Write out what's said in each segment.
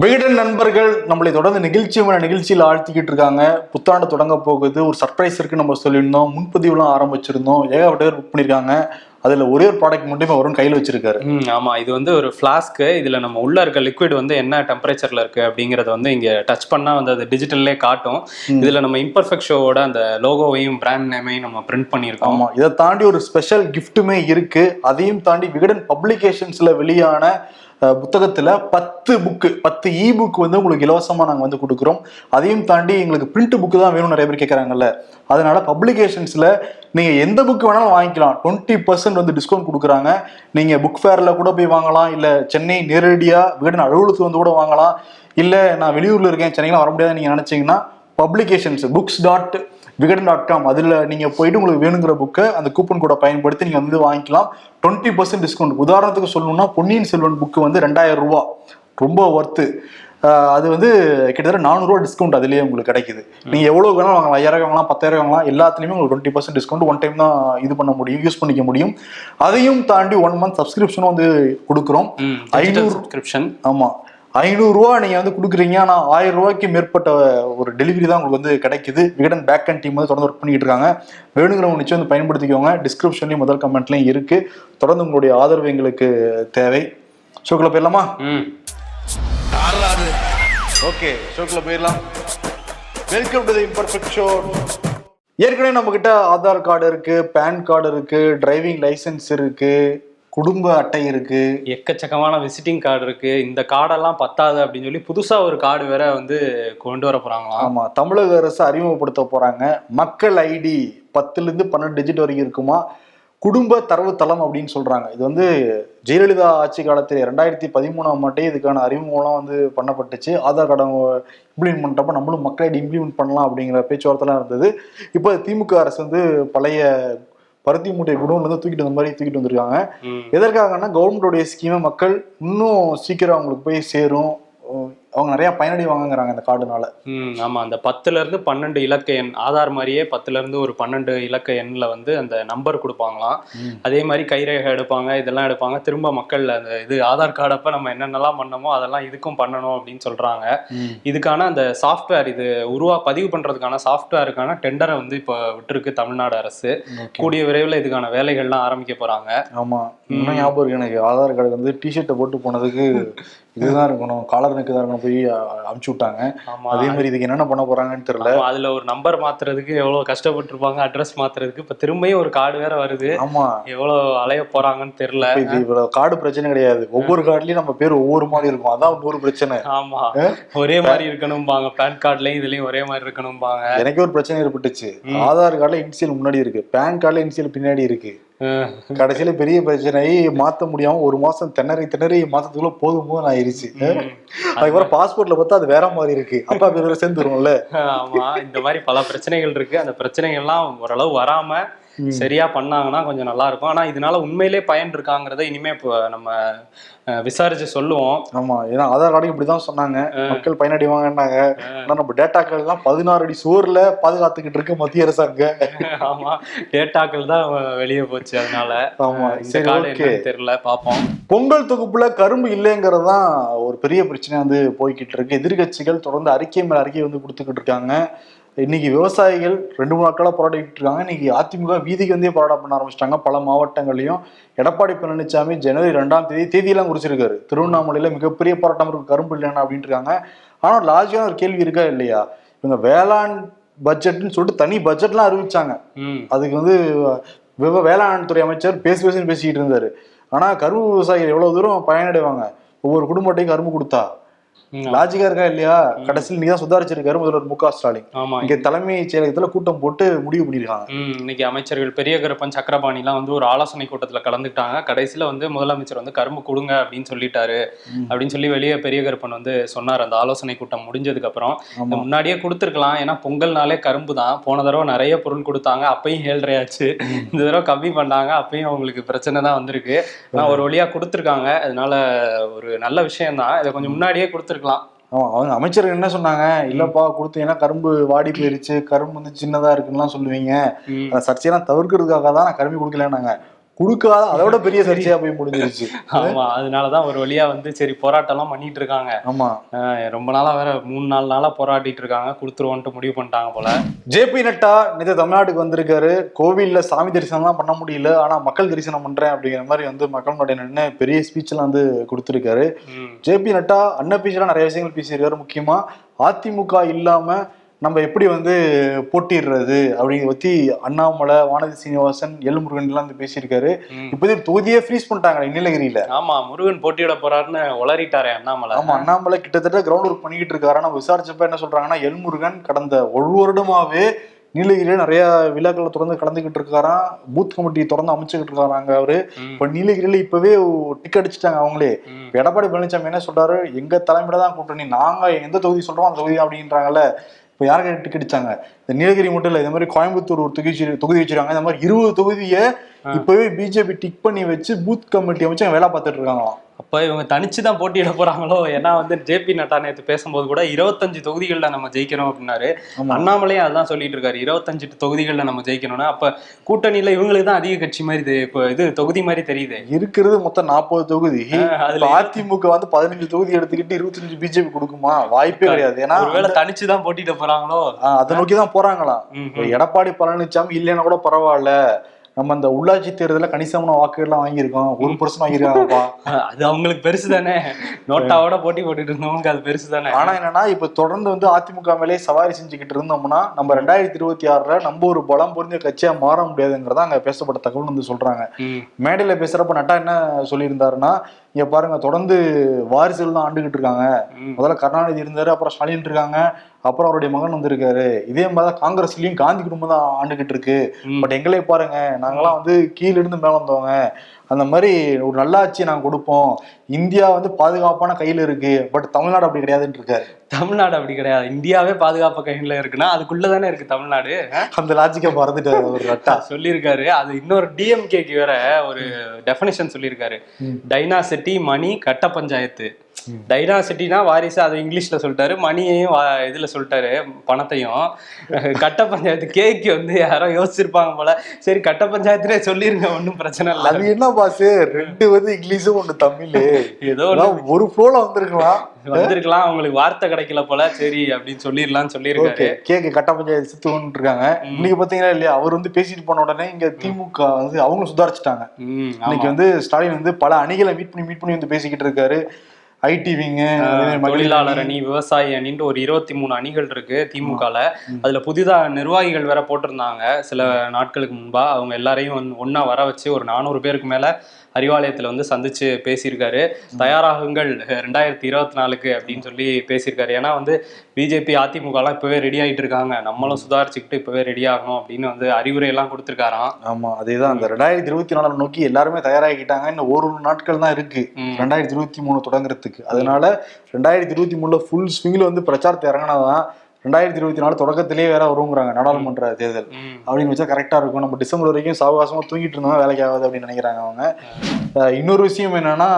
விகடன் நண்பர்கள் நம்மளை தொடர்ந்து நிகழ்ச்சி மேல நிகழ்ச்சியில் ஆழ்த்திக்கிட்டு இருக்காங்க. புத்தாண்டு தொடங்க போகுது. ஒரு சர்ப்ரைஸ் இருக்கு நம்ம சொல்லியிருந்தோம். முன்பதிவுலாம் ஆரம்பிச்சிருந்தோம். ஏகப்பட்ட பேர் புக் பண்ணிருக்காங்க அதுல ஒரே ஒரு ப்ராடக்ட் மட்டுமே வரும்னு கையில் வச்சிருக்காரு. ம் ஆமா. இது வந்து ஒரு ஃப்ளாஸ்க்கு இதுல நம்ம உள்ள இருக்க லிக்விட் வந்து என்ன டெம்பரேச்சர்ல இருக்கு அப்படிங்கறத வந்து இங்க டச் பண்ணா வந்து அது டிஜிட்டல்லே காட்டும். இதுல நம்ம இம்பர்ஃபெக்ட் ஷோவோட அந்த லோகோவையும் பிராண்ட் நேமையும் நம்ம பிரிண்ட் பண்ணியிருக்கோம். ஆமா. இதை தாண்டி ஒரு ஸ்பெஷல் கிஃப்ட்டுமே இருக்கு. அதையும் தாண்டி விகடன் பப்ளிகேஷன்ஸ்ல வெளியான புத்தகத்துல பத்து புக்கு பத்து இ புக் வந்து உங்களுக்கு இலவசமா நாங்க வந்து கொடுக்குறோம். அதையும் தாண்டி எங்களுக்கு பிரிண்ட் புக்கு தான் வேணும் நிறைய பேர் கேட்கறாங்கல்ல அதனால பப்ளிகேஷன்ஸ்ல நீங்க எந்த புக்கு வேணாலும் வாங்கிக்கலாம். டுவெண்ட்டி பர்சன்ட் வந்து டிஸ்கவுண்ட் கொடுக்குறாங்க. நீங்க புக் ஃபேர்ல கூட போய் வாங்கலாம். இல்ல சென்னை நேரடியா வீடு அலுவலகத்துக்கு வந்து கூட வாங்கலாம். இல்ல நான் வெளியூர்ல இருக்கேன் சென்னைக்கு வர முடியாதுன்னு நீங்க நினைச்சீங்கன்னா publications books dot Vikatan dot com அதில் நீங்கள் போயிட்டு உங்களுக்கு வேணுங்கிற புக்கை அந்த கூப்பன் கூட பயன்படுத்தி நீங்கள் வந்து வாங்கிக்கலாம். டுவெண்ட்டி பர்சன்ட் டிஸ்கவுண்ட் உதாரணத்துக்கு சொல்லணும்னா பொன்னியின் செல்வன் புக்கு வந்து ரெண்டாயிரம் ரூபா. ரொம்ப ஒர்த்து அது வந்து கிட்டத்தட்ட நானூறுரூவா டிஸ்கவுண்ட் அதுலேயே உங்களுக்கு கிடைக்குது. நீங்கள் எவ்வளோ வேணாலும் வாங்கலாம். ஐயாயிரம் வாங்கலாம் பத்தாயிரம் வாங்கலாம். எல்லாத்துலேயுமே உங்களுக்கு twenty percent discount one time தான் இது பண்ண முடியும் யூஸ் பண்ணிக்க முடியும். அதையும் தாண்டி ஒன் மந்த் சப்ஸ்கிரிப்ஷனும் வந்து கொடுக்குறோம். ஐநூறு சப்ஸ்கிரிப்ஷன் ஆமா. ஐநூறுரூவா நீங்க வந்து கொடுக்குறீங்க. ஆனா ஆயிரம் ரூபாய்க்கு மேற்பட்ட ஒரு டெலிவரி தான் உங்களுக்கு வந்து கிடைக்குது. விகடன் பேக் அண்ட் டீம் வந்து தொடர்ந்து ஒர்க் பண்ணிட்டு இருக்காங்க. வேணுங்கிறவங்க நிச்சயம் வந்து பயன்படுத்திக்கோங்க. டிஸ்கிரிப்ஷன்லயும் முதல் கமெண்ட்லயும் இருக்கு. தொடர்ந்து உங்களுடைய ஆதரவு எங்களுக்கு தேவை. ஷோக்குள்ள போயிடலாமா? ம். ஓகே ஷோக்குள்ள போயிடலாம். Welcome to the imperfect show ஏற்கனவே நம்ம கிட்ட ஆதார் கார்டு இருக்கு பேன் கார்டு இருக்கு டிரைவிங் லைசென்ஸ் இருக்கு. குடும்ப அட்டை இருக்கு. எக்கச்சக்கமான விசிட்டிங் கார்டு இருக்கு. இந்த கார்டெல்லாம் பத்தாது அப்படின்னு சொல்லி புதுசா ஒரு கார்டு வேற வந்து கொண்டு வர போறாங்களாம். ஆமா தமிழக அரசு அறிமுகப்படுத்த போறாங்க. மக்கள் ஐடி பத்துல இருந்து பன்னெண்டு டிஜிட் வரைக்கும் இருக்குமா? குடும்ப தரவுத்தளம் அப்படின்னு சொல்றாங்க. இது வந்து ஜெயலலிதா ஆட்சி காலத்தில் ரெண்டாயிரத்தி பதிமூணாம் ஆண்டே இதுக்கான அறிமுகம்லாம் வந்து பண்ணப்பட்டுச்சு. ஆதார் கார்டை இம்ப்ளிமெண்ட் பண்றப்ப நம்மளும் மக்கள் ஐடி இம்ப்ளிமெண்ட் பண்ணலாம் அப்படிங்கிற பேச்சுவார்த்தைலாம் இருந்தது. இப்போ திமுக அரசு வந்து பழைய பருத்தி மூட்டை குடோன்ல இருந்து தூக்கிட்டு வந்த மாதிரி தூக்கிட்டு வந்திருக்காங்க. எதற்காகன்னா கவர்மெண்டோடைய ஸ்கீமை மக்கள் இன்னும் சீக்கிரம் அவங்களுக்கு போய் சேரும். அவங்க நிறைய பயனடைவாங்கங்கிறாங்க இந்த கார்டுனால. ம் ஆமா அந்த பத்துல இருந்து பன்னெண்டு இலக்க எண் ஆதார் மாதிரியே பத்துல இருந்து ஒரு பன்னெண்டு இலக்க எண்ணில் வந்து அந்த நம்பர் கொடுப்பாங்களாம். அதே மாதிரி கைரேகை எடுப்பாங்க இதெல்லாம் எடுப்பாங்க. திரும்ப மக்கள் அந்த இது ஆதார் கார்டு அப்ப நம்ம என்னென்னலாம் பண்ணமோ அதெல்லாம் இதுக்கும் பண்ணணும் அப்படின்னு சொல்றாங்க. இதுக்கான அந்த சாஃப்ட்வேர் இது உருவா பதிவு பண்றதுக்கான சாஃப்ட்வேருக்கான டெண்டரை வந்து இப்போ விட்டுருக்கு தமிழ்நாடு அரசு. கூடிய விரைவில் இதுக்கான வேலைகள்லாம் ஆரம்பிக்க போறாங்க. ஆமா. இன்னும் ஞாபகம் இருக்கு எனக்கு. ஆதார் கார்டு வந்து டிஷர்ட்டை போட்டு போனதுக்கு இதுதான் இருக்கணும் காலர் நெக்கு தான் இருக்கணும் போய் அமுச்சு விட்டாங்க. அதே மாதிரி இதுக்கு என்னென்ன பண்ண போறாங்கன்னு தெரியல. அதுல ஒரு நம்பர் மாத்துறதுக்கு எவ்வளவு கஷ்டப்பட்டிருப்பாங்க அட்ரஸ் மாத்துறதுக்கு. இப்ப திரும்பியும் ஒரு கார்டு வேற வருது. ஆமா. எவ்வளவு அலைய போறாங்கன்னு தெரியல. இது இவ்வளவு கார்டு பிரச்சனை கிடையாது. ஒவ்வொரு கார்டுலயும் நம்ம பேர் ஒவ்வொரு மாதிரி இருக்கும். அதான் இன்னொரு பிரச்சனை. ஆமா. ஒரே மாதிரி இருக்கணும்பாங்க. பேன் கார்டுலயும் இதுலயும் ஒரே மாதிரி இருக்கணும்பாங்க. எனக்கே ஒரு பிரச்சனை ஏற்பட்டுச்சு. ஆதார் கார்டுல இன்சியல் முன்னாடி இருக்கு. பேன் கார்டுல இன்சியல் பின்னாடி இருக்கு. கடைசியில பெரிய பிரச்சனை மாத்த முடியாம ஒரு மாசம் திணறி திணறி மாசத்துக்குள்ள போதும் போதும் ஆயிருச்சு. அதுக்கப்புறம் பாஸ்போர்ட்ல பார்த்தா அது வேற மாதிரி இருக்கு. அப்பா பேர் சேர்ந்து வரும்ல ஆமா இந்த மாதிரி பல பிரச்சனைகள் இருக்கு. அந்த பிரச்சனைகள்லாம் ஓரளவு வராம சரியா பண்ணாங்கன்னா கொஞ்சம் நல்லா இருக்கும். ஆனா இதனால உண்மையிலே பயன் இருக்காங்கிறத இனிமே இப்போ நம்ம விசாரிச்சு சொல்லுவோம். ஆமா. ஏன்னா ஆதார் கார்டு இப்படிதான் சொன்னாங்க. மக்கள் பயனடைவாங்கன்னாங்க ஆனா நம்ம டேட்டாக்கள் எல்லாம் பதினாறு அடி சுவர்ல பாதுகாத்துக்கிட்டு இருக்கு மத்திய அரசாங்க ஆமா. டேட்டாக்கள் தான் வெளியே போச்சு அதனால. ஆமா, சரி. என்னன்னு தெரியல. பாப்போம். பொங்கல் தொகுப்புல கரும்பு இல்லைங்கிறது தான் ஒரு பெரிய பிரச்சனை வந்து போய்கிட்டு இருக்கு. எதிர்கட்சிகள் தொடர்ந்து அறிக்கை மேல அறிக்கை வந்து கொடுத்துக்கிட்டு இருக்காங்க. இன்னைக்கு விவசாயிகள் ரெண்டு மூணு நாட்களா போராடிட்டு இருக்காங்க. இன்னைக்கு அதிமுக வீதிக்கு வந்தே போராட்டம் பண்ண ஆரம்பிச்சிட்டாங்க. பல மாவட்டங்களையும் எடப்பாடி பழனிசாமி ஜனவரி ரெண்டாம் தேதி தேதியெல்லாம் குறிச்சிருக்காரு. திருவண்ணாமலையில மிகப்பெரிய போராட்டம் இருக்கு. கரும்பு இல்லைன்னா அப்படின்ட்டு இருக்காங்க. ஆனா லாஜிக்கான ஒரு கேள்வி இருக்கா இல்லையா? இவங்க வேளாண் பட்ஜெட்னு சொல்லிட்டு தனி பட்ஜெட்லாம் அறிவிச்சாங்க. அதுக்கு வந்து விவ- வேளாண் துறை அமைச்சர் பேசி பேசின்னு பேசிக்கிட்டு இருந்தாரு. ஆனா கரும்பு விவசாயிகள் எவ்வளவு தூரம் பயனடைவாங்க? ஒவ்வொரு குடும்பத்தையும் கரும்பு கொடுத்தா? லாஜிக்கா இருக்கா இல்லையா? கடைசியில் நீதான் சுதாரிச்சிருக்காரு முதல்வர் மு க ஸ்டாலின். ஆமா. இங்க தலைமைச் செயலகத்துல கூட்டம் போட்டு முடிவு பண்ணிருக்காங்க. இன்னைக்கு அமைச்சர்கள் பெரிய கருப்பன் சக்கரபாணிலாம் வந்து ஒரு ஆலோசனை கூட்டத்துல கலந்துக்கிட்டாங்க. கடைசியில வந்து முதலமைச்சர் வந்து கரும்பு கொடுங்க அப்படின்னு சொல்லிட்டாரு. அப்படின்னு சொல்லி வெளியே பெரிய கருப்பன் வந்து சொன்னார். அந்த ஆலோசனை கூட்டம் முடிஞ்சதுக்கு அப்புறம் முன்னாடியே கொடுத்துருக்கலாம். ஏன்னா பொங்கல்னாலே கரும்பு தான். போன தடவை நிறைய பொருள் கொடுத்தாங்க. அப்பயும் ஆச்சு இந்த தடவை கம்மி பண்ணாங்க. அப்பயும் அவங்களுக்கு பிரச்சனை தான் வந்திருக்கு. ஆனா ஒரு வழியா கொடுத்துருக்காங்க. அதனால ஒரு நல்ல விஷயம் தான் இதை கொஞ்சம் முன்னாடியே கொடுத்துருக்கலாம் ஆமா அவங்க அமைச்சர்கள் என்ன சொன்னாங்க? இல்லப்பா கொடுத்தீங்கன்னா கரும்பு வாடி போயிருச்சு. கரும்பு வந்து சின்னதா இருக்குன்னுலாம் சொல்லுவீங்க. ம், அந்த சர்ச்சையெல்லாம் தவிர்க்கிறதுக்காக தான் நான் கரும்பு கொடுக்கலன்னாங்க. கொடுக்காத அதோட பெரிய சர்ச்சையா போய் முடிஞ்சிருச்சு. ஆமா அதனாலதான் ஒரு வழியா வந்து சரி போராட்டம் எல்லாம் பண்ணிட்டு இருக்காங்க ஆமா ரொம்ப நாளா வேற மூணு நாலு நாளா போராடிட்டு இருக்காங்க கொடுத்துருவோன்ட்டு முடிவு பண்ணிட்டாங்க போல. ஜேபி நட்டா நேற்று தமிழ்நாட்டுக்கு வந்திருக்காரு. கோவில்ல சாமி தரிசனம்லாம் பண்ண முடியல. ஆனா மக்கள் தரிசனம் பண்றேன் அப்படிங்கிற மாதிரி வந்து மக்களுடைய நின்று பெரிய ஸ்பீச் எல்லாம் வந்து கொடுத்திருக்காரு. ம். ஜேபி நட்டா அண்ணன் பேச்செல்லாம் நிறைய விஷயங்கள் பேசியிருக்காரு முக்கியமா. அதிமுக இல்லாம நம்ம எப்படி வந்து போட்டிடுறது அப்படிங்கிறத பத்தி அண்ணாமலை வானதி சீனிவாசன் எல் முருகன் எல்லாம் வந்து பேசியிருக்காரு. ம். இப்போதைக்கு தொகுதியே ஃப்ரீஸ் பண்ணிட்டாங்க நீலகிரியில. ஆமா முருகன் போட்டியிட போறாருன்னு உளறிட்டாரே அண்ணாமலை. ஆமா அண்ணாமலை கிட்டத்தட்ட கிரவுண்ட் ஒர்க் பண்ணிக்கிட்டு இருக்காரு. நம்ம விசாரிச்சப்ப என்ன சொல்றாங்கன்னா எல் முருகன் கடந்த ஒரு வருடமாவே நீலகிரியில நிறைய விழாக்களை தொடர்ந்து கலந்துகிட்டு இருக்காராம். பூத் கமிட்டி தொடர்ந்து அமைச்சுக்கிட்டு இருக்காராங்க அவரு. இப்ப நீலகிரியில இப்பவே டிக் அடிச்சுட்டாங்க அவங்களே. எடப்பாடி பழனிசாமி என்ன சொல்றாரு? எங்க தலைமையில தான் கூட்டணி நாங்க எந்த தொகுதி சொல்றோம் அந்த தொகுதி அப்படின்றாங்கல்ல. இப்போ யாருக்கு டிக்கெட் அடிச்சாங்க? இந்த நீலகிரி மட்டும் இல்லை இந்த மாதிரி கோயம்புத்தூர் ஒரு தொகுதி தொகுதி வச்சிருக்காங்க. இந்த மாதிரி இருபது தொகுதியை இப்பவே பிஜேபி டிக் பண்ணி வச்சு பூத் கமிட்டி அமைச்சு வேலை பார்த்துட்டு இருக்காங்களாம். அப்ப இவங்க தனிச்சு தான் போட்டியிட போறாங்களோ? ஏன்னா வந்து ஜேபி நட்டா நேத்து பேசும்போது கூட இருபத்தஞ்சு தொகுதிகள்ல நம்ம ஜெயிக்கிறோம் அப்படின்னாரு. ஆமா. அண்ணாமலையும் அதான் சொல்லிட்டு இருக்காரு. இருபத்தஞ்சு தொகுதிகள்ல நம்ம ஜெயிக்கணும்னா. அப்ப கூட்டணியில இவங்களுக்கு தான் அதிக கட்சி மாதிரி இது தொகுதி மாதிரி தெரியுது. இருக்கிறது மொத்தம் நாற்பது தொகுதி. அதுல அதிமுக வந்து பதினஞ்சு தொகுதி எடுத்துக்கிட்டு இருபத்தஞ்சு பிஜேபி கொடுக்குமா? வாய்ப்பே கிடையாது. ஏன்னா ஒருவேளை தனிச்சு தான் போட்டியிட போறாங்களோ? அதை நோக்கி தான் போறாங்களாம். எடப்பாடி பழனிசாமி இல்லைன்னா கூட பரவாயில்ல. நம்ம இந்த உள்ளாட்சி தேர்தல கணிசமான வாக்குகள்லாம் வாங்கியிருக்கோம். ஒரு பர்சன்ட் வாங்கியிருக்காங்கப்பா அது அவங்களுக்கு பெருசு தானே நோட்டாவோட போட்டி போட்டுட்டு இருந்தவங்களுக்கு அது பெருசு தானே ஆனா என்னன்னா இப்ப தொடர்ந்து வந்து அதிமுக மேலே சவாரி செஞ்சுக்கிட்டு இருந்தோம்னா நம்ம ரெண்டாயிரத்தி இருபத்தி ஆறுல நம்ம ஒரு பலம் பொருந்திய கட்சியா மாற முடியாதுங்கிறதா அங்க பேசப்பட்ட தகவல் வந்து சொல்றாங்க. மேடையில பேசுறப்ப நட்டா என்ன சொல்லியிருந்தாருன்னா இங்க பாருங்க தொடர்ந்து வாரிசுகள் தான் ஆண்டுகிட்டு இருக்காங்க. முதல்ல கருணாநிதி இருந்தாரு அப்புறம் ஸ்டாலின் இருக்காங்க அப்புறம் அவருடைய மகன் வந்திருக்காரு இதே மாதிரி தான் காங்கிரஸ்லயும் காந்தி குடும்பம் தான் ஆண்டுகிட்டு இருக்கு. பட் எங்களே பாருங்க நாங்கெல்லாம் வந்து கீழ இருந்து மேல வந்தவங்க அந்த மாதிரி ஒரு நல்லாட்சி நாங்க கொடுப்போம். இந்தியா வந்து பாதுகாப்பான கையில இருக்கு. பட் தமிழ்நாடு அப்படி கிடையாதுன்னு இருக்காரு. தமிழ்நாடு அப்படி கிடையாது. இந்தியாவே பாதுகாப்பு கையில இருக்குன்னா அதுக்குள்ளதானே இருக்கு தமிழ்நாடு. அந்த லாஜிக்கை மறந்துட்டாரு ஒரு ரட்டா சொல்லியிருக்காரு. அது இன்னொரு டிஎம்கேக்கு வேற ஒரு டெஃபினிஷன் சொல்லியிருக்காரு. டைனாசிட்டி மணி கட்ட பஞ்சாயத்து. டைனாசிட்டினா வாரிசு அது இங்கிலீஷ்ல சொல்லிட்டாரு மணியையும் இதுல சொல்லிட்டாரு பணத்தையும். கட்ட பஞ்சாயத்து கேக்கு வந்து யாரோ யோசிச்சிருப்பாங்க போல. சரி கட்ட பஞ்சாயத்துனே சொல்லிருங்க ஒன்றும் பிரச்சனை இல்லை. அது என்ன பாஸ் ரெண்டு வந்து இங்கிலீஷும் ஒண்ணு தமிழ். ஏதோ ஒரு ஃப்ளோல வந்திருக்கலாம். வந்திருக்கலாம் அவங்களுக்கு வார்த்தை கிடைக்கல போல. சரி அப்படின்னு சொல்லிடலாம்னு சொல்லியிருக்காரு. கேக்கு கட்ட பஞ்சாயத்து சுத்து கொண்டு இருக்காங்க இன்னைக்கு பாத்தீங்கன்னா இல்லையா? அவர் வந்து பேசிட்டு போன உடனே இங்க திமுக வந்து அவங்களும் சுதாரிச்சுட்டாங்க. இன்னைக்கு வந்து ஸ்டாலின் வந்து பல அணிகளை மீட் பண்ணி மீட் பண்ணி வந்து பேசிக்கிட்டு இருக்காரு. ஐடி விங்கு தொழிலாளர் அணி. விவசாய அணின்ட்டு ஒரு இருபத்தி மூணு அணிகள் இருக்கு திமுகல அதுல புதிதா நிர்வாகிகள் வேற போட்டிருந்தாங்க சில நாட்களுக்கு முன்பா. அவங்க எல்லாரையும் ஒண்ணா வர வச்சு ஒரு நானூறு பேருக்கு மேல அறிவாலயத்துல வந்து சந்திச்சு பேசியிருக்காரு. தயாராகுங்கள் ரெண்டாயிரத்தி இருபத்தி நாலுக்கு அப்படின்னு சொல்லி பேசியிருக்காரு. ஏன்னா வந்து பிஜேபி அதிமுக எல்லாம் இப்பவே ரெடி ஆயிட்டு இருக்காங்க. நம்மளும் சுதாரிச்சுக்கிட்டு இப்பவே ரெடி ஆகணும் அப்படின்னு வந்து அறிவுரை எல்லாம் கொடுத்திருக்காராம். ஆமா அதேதான். அந்த ரெண்டாயிரத்தி இருபத்தி நாலு நோக்கி எல்லாருமே தயாராகிட்டாங்க. இன்னும் ஒரு நாட்கள் தான் இருக்கு. ம். ரெண்டாயிரத்தி இருபத்தி மூணு தொடங்குறதுக்கு. அதனால ரெண்டாயிரத்தி இருபத்தி மூணுல ஃபுல் ஸ்விங்ல வந்து பிரச்சாரத்தை இறங்கினாதான் ரெண்டாயிரத்தி இருபத்தி நாலு தொடக்கத்திலேயே வேற வருங்கிறாங்க நாடாளுமன்ற தேர்தல். அப்படின்னு வச்சா கரெக்டா இருக்கும். நம்ம டிசம்பர் வரைக்கும் சாவகாசமா தூங்கிட்டு இருந்தோம் வேலைக்கு ஆகாது அப்படின்னு நினைக்கிறாங்க அவங்க. இன்னொரு விஷயம் என்னன்னா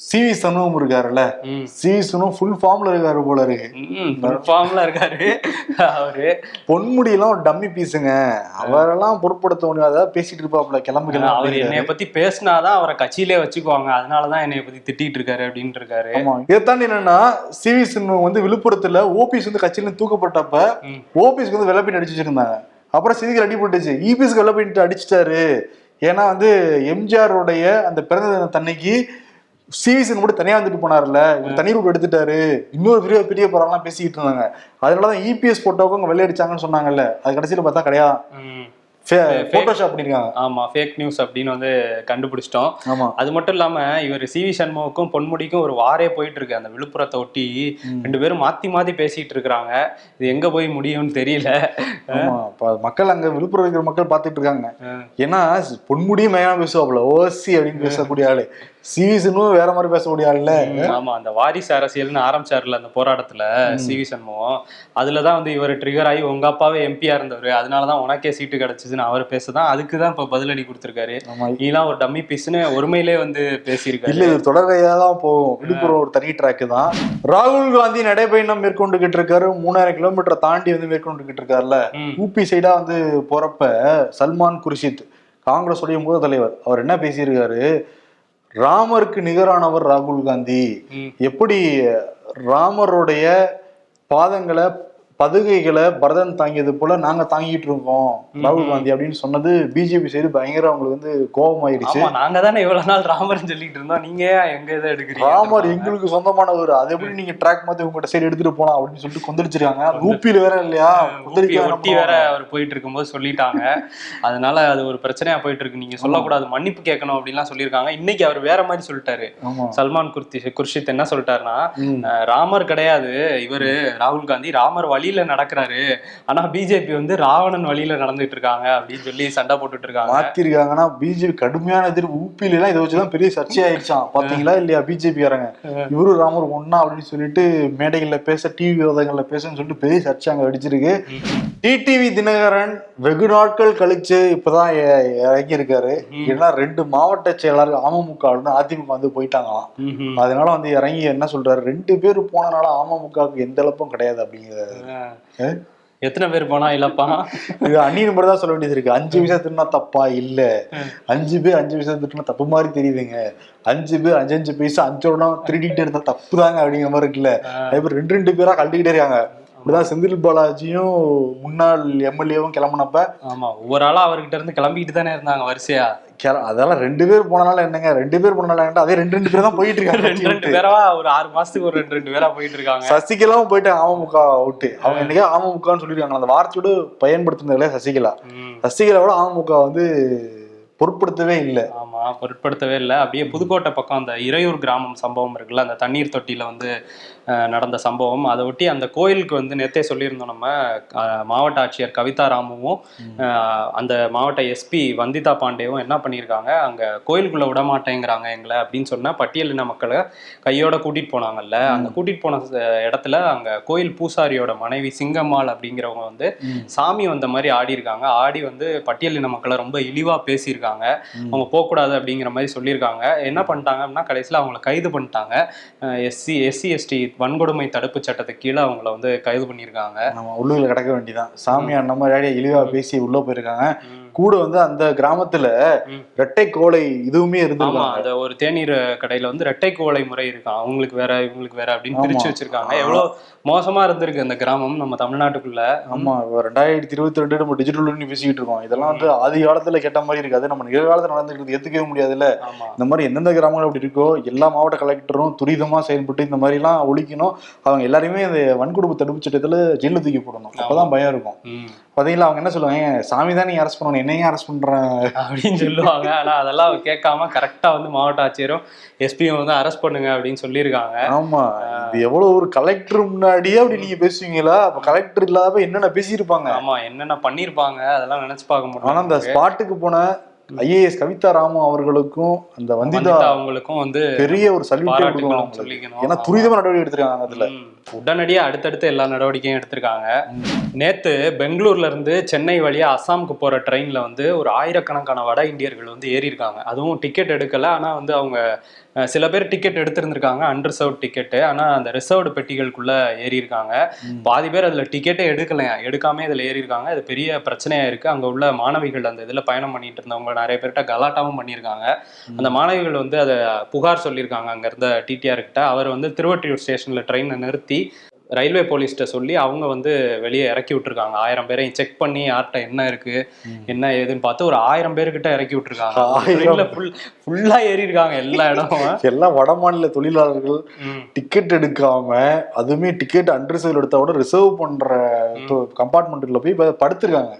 சிவி சண்முகம் இருக்காருல்ல. ம். சிவி சண்முகம் ஃபுல் ஃபார்ம்ல இருக்காரு போல இருக்கு. ம், ஃபார்ம்ல இருக்காரு. அவரு. பொன்முடியெல்லாம் ஒரு டம்மி பீஸுங்க அவரெல்லாம் பொருட்படுத்த முடியாத. பேசிட்டு இருப்பாப்ல கிளம்பு கிளம்பு அவர். என்னைய பத்தி பேசினாதான் அவரை கட்சியிலே வச்சுக்குவாங்க. அதனாலதான் என்னைய பத்தி திட்டிட்டு இருக்காரு அப்படின்ட்டு இருக்காரு இதை தாண்டி என்னன்னா சிவி சண்முகம் வந்து விழுப்புரத்துல ஓபிஎஸ் வந்து கட்சியில தூக்கப்பட்டப்ப. ஓபிஎஸ்க்கு வந்து வெள்ளப்பின் அடிச்சு வச்சிருந்தாங்க. அப்புறம் செய்திகள் அடிபட்டுச்சு இபிஎஸ்க்கு வெள்ளப்பின்ட்டு அடிச்சிட்டாரு. ஏன்னா வந்து எம்ஜிஆருடைய அந்த பிறந்த தின தன்னைக்கு சிவிசன் மட்டும் தனியா வந்துட்டு போனார்ல. இவர் தனி ரூட் எடுத்துட்டாரு. இன்னொரு பெரிய பெரிய பரவாயில்லாம் பேசிக்கிட்டு இருந்தாங்க. அதனாலதான் இபிஎஸ் போட்டோவுக்கு அவங்க வெள்ளை அடிச்சாங்கன்னு சொன்னாங்கல்ல. அது கடைசியில பார்த்தா கிடையாது. போட்டோஷாப் பண்ணிருக்காங்க. ஆமா ஃபேக் நியூஸ் அப்படின்னு வந்து கண்டுபிடிச்சிட்டோம். ஆமா. அது மட்டும் இல்லாம இவர் சி வி சண்முகக்கும் பொன்முடிக்கும் ஒரு வாரே போயிட்டு இருக்கு அந்த விழுப்புரத்தை ஒட்டி ரெண்டு பேரும் மாத்தி மாத்தி பேசிட்டு இருக்கிறாங்க. இது எங்க போய் முடியும்னு தெரியல. மக்கள் அங்க விழுப்புரம் இருக்கிற மக்கள் பார்த்துட்டு இருக்காங்க. ஏன்னா பொன்முடியும் மேயா பேசுவாப்ல. ஓசி அப்படின்னு பேசக்கூடிய ஆளு. சிவிசனும் வேற மாதிரி பேசக்கூடிய ஆளுல ஆமா அந்த வாரிசு அரசியல்னு ஆரம்பிச்சாருல அந்த போராட்டத்துல சி வி சண்முகம் அதுலதான் வந்து இவர் ட்ரிகர் ஆகி உங்க அப்பாவே எம்பியா இருந்தவர். அதனாலதான் உனக்கே சீட்டு கிடைச்சதுன்னு அவர் பேசதான் அதுக்குதான் இப்ப பதிலடி கொடுத்திருக்காரு. நீலாம் ஒரு டம்மி பீஸ்னு ஒருமையிலே வந்து பேசியிருக்காரு. இல்ல இது தொடர்கையா தான் போகும். விழுப்புரம் ஒரு தனி ட்ராக் தான். ராகுல் காந்தி நடைபயணம் மேற்கொண்டுகிட்டு இருக்காரு. மூணாயிரம் கிலோமீட்டர் தாண்டி வந்து மேற்கொண்டுகிட்டு இருக்காருல்ல. ஊபி சைடா வந்து போறப்ப சல்மான் குர்ஷித் காங்கிரஸுடைய மூத்த தலைவர் அவர் என்ன பேசியிருக்காரு? ராமருக்கு நிகரானவர் ராகுல் காந்தி. எப்படி ராமருடைய பாதங்களை பதுகைகளை பரதன் தாங்கியது போல நாங்க தாங்கிட்டு இருக்கோம் ராகுல் காந்தி அப்படின்னு சொன்னது பிஜேபி சைடு பயங்கர அவங்களுக்கு வந்து கோபமாயிடுச்சு. ஆமா நாங்க தானே இவ்வளவு நாள் ராமர்னு சொல்லிட்டு இருந்தோம். நீங்க எங்க இதை எடுக்கிறீங்க? ராமர் எங்களுக்கு சொந்தமானவர். அதை எப்படி நீங்க ட்ராக் மாத்தி உங்ககிட்ட சைடு எடுத்துட்டு போலாம் அப்படின்னு சொல்லிட்டு கொந்தளிச்சிருக்காங்க. ஊப்பியில வேற இல்லையா? ஒட்டி வேற அவர் போயிட்டு இருக்கும்போது சொல்லிட்டாங்க. அதனால அது ஒரு பிரச்சனையா போயிட்டு இருக்கு. நீங்க சொல்லக்கூடாது மன்னிப்பு கேட்கணும் அப்படின்லாம் சொல்லியிருக்காங்க. இன்னைக்கு அவர் வேற மாதிரி சொல்லிட்டாரு. சல்மான் குர்த்தி குர்ஷித் என்ன சொல்லிட்டாருன்னா ராமர் கிடையாது. இவரு ராகுல் காந்தி ராமர் வழியில நடக்கிறாரு. ஆனா பிஜேபி வந்து ராவணன் வழியில நடந்துட்டு இருக்காங்க அப்படின்னு சொல்லி சண்டை போட்டுட்டு இருக்காங்க. மாத்திருக்காங்கன்னா பிஜேபி கடுமையான எதிர்ப்பு ஊப்பில எல்லாம் இதை வச்சுதான் பெரிய சர்ச்சையாயிருச்சான் பாத்தீங்களா இல்லையா பிஜேபி காரங்க இவரு ராமர் ஒன்னா அப்படின்னு சொல்லிட்டு மேடைகள்ல பேச டிவி விவாதங்கள்ல பேசன்னு சொல்லிட்டு பெரிய சர்ச்சை அங்க அடிச்சிருக்கு டிடிவி தினகரன் வெகு நாட்கள் கழிச்சு இப்பதான் இறங்கி இருக்காரு ஏன்னா ரெண்டு மாவட்ட செயலாளர் அமமுக அதிமுக வந்து போயிட்டாங்களாம். அதனால வந்து இறங்கி என்ன சொல்றாரு ரெண்டு பேர் போனனால அமமுகவுக்கு எந்த இழப்பும் கிடையாது அப்படிங்கிறாரு. அஹ். எத்தனை பேர் போனா இல்லப்பா? இது அந்நிய நம்பர் தான் சொல்ல வேண்டியது இருக்கு. அஞ்சு விஷயம் திட்டினா தப்பா? இல்ல. அஞ்சு பேர் அஞ்சு விஷயம் திட்டினா தப்பு மாதிரி தெரியுதுங்க. அஞ்சு பேர் அஞ்சு அஞ்சு பைசா அஞ்சோட திருடிக்கிட்டே இருந்தா தப்பு தாங்க அப்படிங்கிற மாதிரி இருக்குல்ல. அதே ரெண்டு ரெண்டு பேரா கழட்டிக்கிட்டே இருக்காங்க. இப்படிதான் செந்தில் பாலாஜியும் முன்னாள் எம்எல்ஏவும் கிளம்புனப்ப ஆமா ஒவ்வொரு ஆளா அவர்கிட்ட இருந்து கிளம்பிட்டு தானே இருந்தாங்க வரிசையா? அதெல்லாம் ரெண்டு பேர் போனனால என்னங்க? ரெண்டு பேர் போனனால என்னடா, அதே ரெண்டு ரெண்டு பேர் தான் போயிட்டு இருக்காங்க. ரெண்டு ரெண்டு பேரவா? ஒரு ஆறு மாசத்துக்கு ஒரு ரெண்டு ரெண்டு பேரா போயிட்டு இருக்காங்க. சசிகலாவும் போயிட்டாங்க அமமுக அவுட்டு அவங்க என்னைக்கே அமமுகன்னு சொல்லிருக்காங்க. அந்த வார்த்தையோட பயன்படுத்தினதுல சசிகலா. சசிகலாவோட அமமுக வந்து பொருட்படுத்தவே இல்லை. ஆமா பொருட்படுத்தவே இல்லை. அப்படியே புதுக்கோட்டை பக்கம் அந்த இறையூர் கிராமம் சம்பவம் இருக்குல்ல அந்த தண்ணீர் தொட்டியில வந்து நடந்த சம்பவம். அதை ஒட்டி அந்த கோயிலுக்கு வந்து நேத்தே சொல்லியிருந்தோம் நம்ம மாவட்ட ஆட்சியர் கவிதா ராமுவும் அந்த மாவட்ட எஸ்பி வந்திதா பாண்டேவும் என்ன பண்ணியிருக்காங்க? அங்க கோயிலுக்குள்ள விட மாட்டேங்கிறாங்க எங்களை அப்படின்னு சொன்னா பட்டியலின மக்களை கையோட கூட்டிட்டு போனாங்கல்ல. அந்த கூட்டிட்டு போன இடத்துல அங்க கோயில் பூசாரியோட மனைவி சிங்கம்மாள் அப்படிங்கிறவங்க வந்து சாமி வந்த மாதிரி ஆடி இருக்காங்க ஆடி வந்து பட்டியலின மக்களை ரொம்ப இழிவா பேசியிருக்காங்க. அவங்க போகக்கூடாது அப்படிங்கிற மாதிரி சொல்லியிருக்காங்க. என்ன பண்ணிட்டாங்க அப்படின்னா கடைசியில் அவங்கள கைது பண்ணிட்டாங்க. எஸ்சி எஸ்சி எஸ்டி வன்கொடுமை தடுப்பு சட்டத்துக்கு கீழே அவங்கள வந்து கைது பண்ணியிருக்காங்க. நம்ம உள்ளுக்குள்ள கிடக்க வேண்டியதான் சாமி அந்த மாதிரி இழிவா பேசி உள்ள போயிருக்காங்க. கூட வந்து அந்த கிராமத்துல. ரெட்டை கோலை இதுவுமே இருந்திருக்காங்க. அந்த ஒரு தேநீர் கடையில வந்து ரெட்டை கோலை முறை இருக்கான் அவங்களுக்கு வேற இவங்களுக்கு வேற அப்படின்னு. பிரிச்சு வச்சிருக்காங்க. எவ்வளவு மோசமா இருந்திருக்கு அந்த கிராமம் நம்ம தமிழ்நாட்டுக்குள்ள. ஆமா ரெண்டாயிரத்தி இருபத்தி ரெண்டு நம்ம டிஜிட்டல் பேசிக்கிட்டு இருக்கோம். இதெல்லாம் வந்து ஆதி காலத்துல கேட்ட மாதிரி இருக்காது. நம்ம நிகழ்காலத்துல நடந்துக்கிறது ஏத்துக்கவே முடியாதுல்ல. இந்த மாதிரி எந்தெந்த கிராமங்கள் அப்படி இருக்கோ எல்லா மாவட்ட கலெக்டரும் துரிதமா செயல்பட்டு இந்த மாதிரி எல்லாம் ஒழிக்கணும். அவங்க எல்லாரையுமே இந்த வன்கொடுமை தடுப்பு சட்டத்துல ஜெயில தூக்கி போடணும். அப்பதான் பயம் இருக்கும். பாத்தீங்களா அவங்க என்ன சொல்லுவாங்க சாமி தான் நீங்க அரெஸ்ட் பண்ணணும் என்னையும் அரெஸ்ட் பண்றேன் அப்படின்னு சொல்லுவாங்க. ஆனா அதெல்லாம் கேட்காம கரெக்டா வந்து மாவட்ட ஆட்சியரும் எஸ்பியும் வந்து அரெஸ்ட் பண்ணுங்க அப்படின்னு சொல்லியிருக்காங்க. ஆமா. இது எவ்வளவு ஒரு கலெக்டர் முன்னாடியே அப்படி நீங்க பேசுவீங்களா? அப்ப கலெக்டர் இல்லாதப்ப என்னென்ன பேசியிருப்பாங்க? ஆமா என்னென்ன பண்ணிருப்பாங்க அதெல்லாம் நினைச்சு பார்க்க ஆனா அந்த முடியும் ஸ்பாட்டுக்கு போன ஐஏஎஸ் கவிதா ராமு அவர்களுக்கும் அந்த வந்திதா அவங்களுக்கும் வந்து பெரிய ஒரு அவங்களுக்கு. சொல்லிக்கணும். ஏன்னா துரிதமா நடவடிக்கை எடுத்திருக்காங்க அதுல ம். உடனடியா அடுத்தடுத்து எல்லா நடவடிக்கையும் எடுத்திருக்காங்க நேத்து பெங்களூர்ல இருந்து சென்னை வழியா அஸ்ஸாமுக்கு போற ட்ரெயின்ல வந்து ஒரு ஆயிரக்கணக்கான வட இந்தியர்கள் வந்து ஏறி இருக்காங்க அதுவும் டிக்கெட் எடுக்கல ஆனா வந்து அவங்க சில பேர் டிக்கெட் எடுத்திருந்திருக்காங்க அன்ரிசர்வ்ட் டிக்கெட் ஆனா அந்த ரிசர்வ்டு பெட்டிகளுக்குள்ள ஏறி இருக்காங்க பாதி பேர் அதுல டிக்கெட்டே எடுக்கலையா எடுக்காம இதுல ஏறி இருக்காங்க இது பெரிய பிரச்சனையா இருக்கு. அங்க உள்ள மாணவிகள் அந்த இதுல பயணம் பண்ணிட்டு இருந்தவங்க நிறைய பேர்கிட்ட கலாட்டாவும் பண்ணியிருக்காங்க. அந்த மாணவிகள் வந்து அதை புகார் சொல்லியிருக்காங்க அங்க இருந்த டிடிஆர் கிட்ட. அவர் வந்து திருவொற்றியூர் ஸ்டேஷன்ல ட்ரெயினை நிறுத்தி ரயில்வே போலீஸ்கிட்ட சொல்லி அவங்க வந்து வெளியே இறக்கி விட்டுருக்காங்க. ஆயிரம் பேரையும் செக் பண்ணி யார்கிட்ட என்ன இருக்கு என்ன ஏதுன்னு பார்த்து ஒரு ஆயிரம் பேர்கிட்ட இறக்கி விட்டுருக்காங்க. ஃபுல் ஃபுல்லா ஏறி இருக்காங்க எல்லா இடமும். எல்லாம் வட மாநில தொழிலாளர்கள். டிக்கெட் எடுக்காம அதுவுமே டிக்கெட் அன்ரிசர்வ் எடுத்தா கூட ரிசர்வ் பண்ற கம்பார்ட்மெண்ட்ல போய் படுத்திருக்காங்க.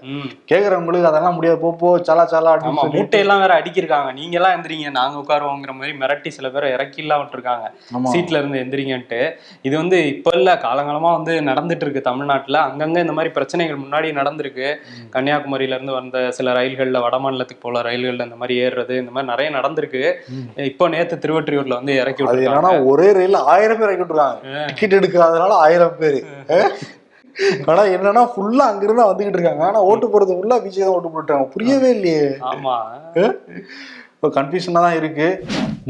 கேக்குறவங்களுக்கு அதெல்லாம் முடியாது. போ, போ சலா சலா ஆமா அப்படின்னு மூட்டையெல்லாம் வேற அடிக்கிருக்காங்க. நீங்க எல்லாம் எந்திரிங்க நாங்க உட்காருவோங்கிற மாதிரி மிரட்டி சில பேரை இறக்கிலாம் விட்டுருக்காங்க. ஆமா. சீட்ல இருந்து எந்திரிங்கன்ட்டு. இது வந்து இப்ப இல்ல காலங்காலமா வந்து நடந்துட்டு இருக்கு தமிழ்நாட்டுல. அங்கங்க இந்த மாதிரி பிரச்சனைகள் முன்னாடி நடந்திருக்கு. கன்னியாகுமரியில இருந்து வந்த சில ரயில்கள்ல வட மாநிலத்துக்கு போல ரயில்கள்ல இந்த மாதிரி ஏறுறது இந்த மாதிரி நிறைய நடந்திருக்கு. இப்போ நேத்து திருவொற்றியூர்ல வந்து இறக்கி விட்டுருக்காங்க. என்னன்னா ஒரே ரயில்ல ஆயிரம் பேர் இறக்கி விட்டுருக்காங்க. டிக்கெட் எடுக்காதனால ஆயிரம் பேர். ஆனா என்னன்னா ஃபுல்லா அங்கிருந்து வந்துகிட்டு இருக்காங்க. ஆனா ஓட்டு போறது ஃபுல்லா விஜய் தான் ஓட்டு போட்டுருக்காங்க புரியவே இல்லையே. ஆமா. ஒரு கன்ஃபியூஷனாக தான் இருக்கு.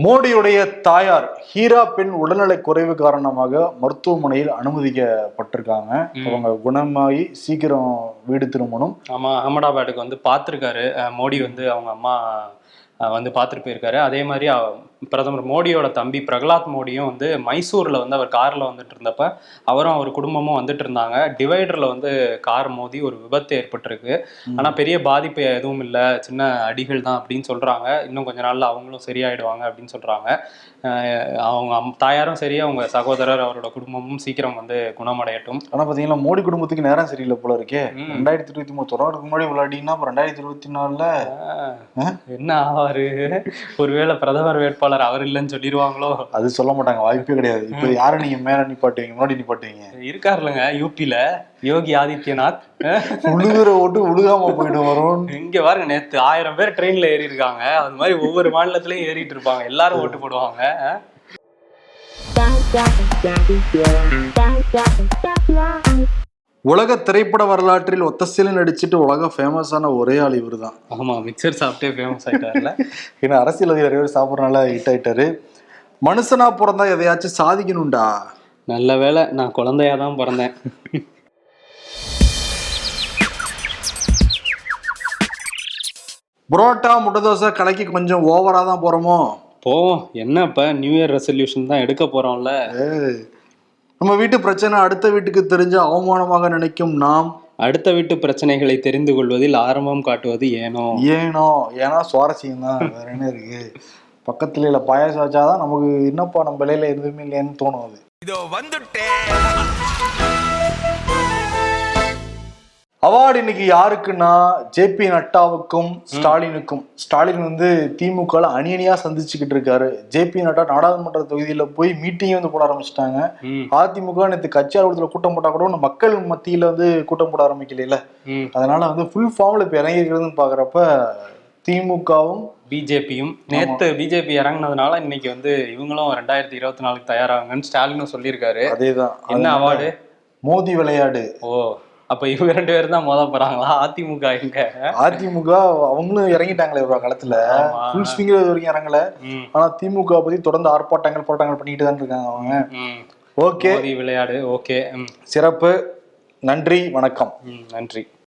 மோடியுடைய தாயார் ஹீரா பெண் உடல்நலை குறைவு காரணமாக மருத்துவமனையில் அனுமதிக்கப்பட்டிருக்காங்க. அவங்க குணமாகி சீக்கிரம் வீடு திரும்பணும். ஆமா அகமதாபாத்துக்கு வந்து பார்த்துருக்காரு மோடி வந்து அவங்க அம்மா வந்து பார்த்துட்டு போயிருக்காரு. அதே மாதிரி பிரதமர் மோடியோட தம்பி பிரகலாத் மோடியும் வந்து மைசூர்ல வந்து அவர் கார்ல வந்துட்டு இருந்தப்ப அவரும் அவர் குடும்பமும் வந்துட்டு இருந்தாங்க. டிவைடர்ல வந்து கார் மோதி ஒரு விபத்து ஏற்பட்டிருக்கு. ஆனா பெரிய பாதிப்பு எதுவும் இல்லை. சின்ன அடிகள் தான் அப்படின்னு சொல்றாங்க. இன்னும் கொஞ்ச நாள்ல அவங்களும் சரியாயிடுவாங்க அப்படின்னு சொல்றாங்க. அஹ், அவங்க அம்- தாயாரும் சரி அவங்க சகோதரர் அவரோட குடும்பமும் சீக்கிரம் வந்து குணமடையட்டும். ஆனா பாத்தீங்கன்னா மோடி குடும்பத்துக்கு நேரம் சரியில்லை போல இருக்கே. ரெண்டாயிரத்தி இருபத்தி மூணு தொடருக்கு முன்னாடி விளையாடினா அப்புறம் ரெண்டாயிரத்தி இருபத்தி நாலுல என்ன ஆவாரு? ஒருவேளை பிரதமர் வேட்பாளர் அவர் இல்லைன்னு சொல்லிடுவாங்களோ அது சொல்ல மாட்டாங்க வாய்ப்பே கிடையாது இப்ப யாரை நீங்க மேல நிப்பாட்டுவீங்க முன்னாடி நிப்பாட்டுவீங்க இருக்காருலங்க யூபில யோகி ஆதித்யநாத் உழுகுற ஓட்டு உழுகாம போயிட்டு வரும் இங்க பாருங்க நேத்து ஆயிரம் பேர் ட்ரெயின்ல ஏறி இருக்காங்க அது மாதிரி ஒவ்வொரு மாநிலத்திலயும் ஏறிட்டு இருப்பாங்க எல்லாரும் ஓட்டு போடுவாங்க. உலக திரைப்பட வரலாற்றில் ஒத்தசில நடிச்சிட்டு உலக ஃபேமஸான ஒரே ஆள் இவரு தான் ஆமா மிக்சர் சாப்பிட்டே ஃபேமஸ் ஆயிட்டார்ல. ஏன்னா அரசியல் பேர் சாப்பிட்றனால ஹிட் ஆயிட்டாரு. மனுஷனா பிறந்தா எதையாச்சும் சாதிக்கணும்டா. நல்ல வேளை நான் குழந்தையா தான் பிறந்தேன். புரோட்டா முட்டை தோசை கலைக்கு கொஞ்சம் ஓவரா தான் போறோமோ? போவோம். என்ன இப்ப நியூ இயர் ரெசல்யூஷன் தான் எடுக்க போறோம்ல. ஏய், நம்ம வீட்டு பிரச்சனை அடுத்த வீட்டுக்கு தெரிஞ்ச அவமானமாக நினைக்கும் நாம் அடுத்த வீட்டு பிரச்சனைகளை தெரிந்து கொள்வதில் ஆரம்பம் காட்டுவது ஏனோ? ஏனோ? ஏன்னா சுவாரஸ்யம் தான் வேற என்ன இருக்கு? பக்கத்துல இல்ல பாயாசம் வச்சாதான் நமக்கு என்னப்பா நம்ம விலையில எதுவுமே இல்லைன்னு தோணும் அது. இதோ வந்துட்டேன். அவார்டு இன்னைக்கு யாருக்குன்னா ஜேபி நட்டாவுக்கும் ஸ்டாலினுக்கும். ஸ்டாலின் வந்து திமுக அணி அணியா சந்திச்சுக்கிட்டு இருக்காரு. ஜேபி நட்டா நாடாளுமன்ற தொகுதியில போய் மீட்டிங்கே வந்து போட ஆரம்பிச்சிட்டாங்க. அதிமுக நேற்று கட்சி அலுவலகத்துல கூட்டம் போட்டா கூட மக்கள் மத்தியில வந்து கூட்டம் போட ஆரம்பிக்கல அதனால வந்து ஃபுல் ஃபார்ம்ல இப்ப இறங்கிருக்கிறதுன்னு பாக்குறப்ப திமுகவும் பிஜேபியும். நேத்து பிஜேபி இறங்குனதுனால இன்னைக்கு வந்து இவங்களும் ரெண்டாயிரத்தி இருபத்தி நாலுக்கு தயாராகுங்கன்னு ஸ்டாலினும் சொல்லியிருக்காரு. அதேதான். என்ன அவார்டு? மோதி விளையாடு. ஓ. அப்ப இவங்க ரெண்டு பேரும் தான் மோத போறாங்களா? அதிமுக எங்க அதிமுக அவங்களும் இறங்கிட்டாங்களே ஒரு காலத்துல. ஃபுல் ஸ்விங்ல வரைக்கும் இறங்கல. ஆனா திமுக பத்தி தொடர்ந்து ஆர்ப்பாட்டங்கள் போராட்டங்கள் பண்ணிட்டு தான் இருக்காங்க அவங்க. ஓகே. விளையாடு. ஓகே. சிறப்பு. நன்றி. வணக்கம். நன்றி.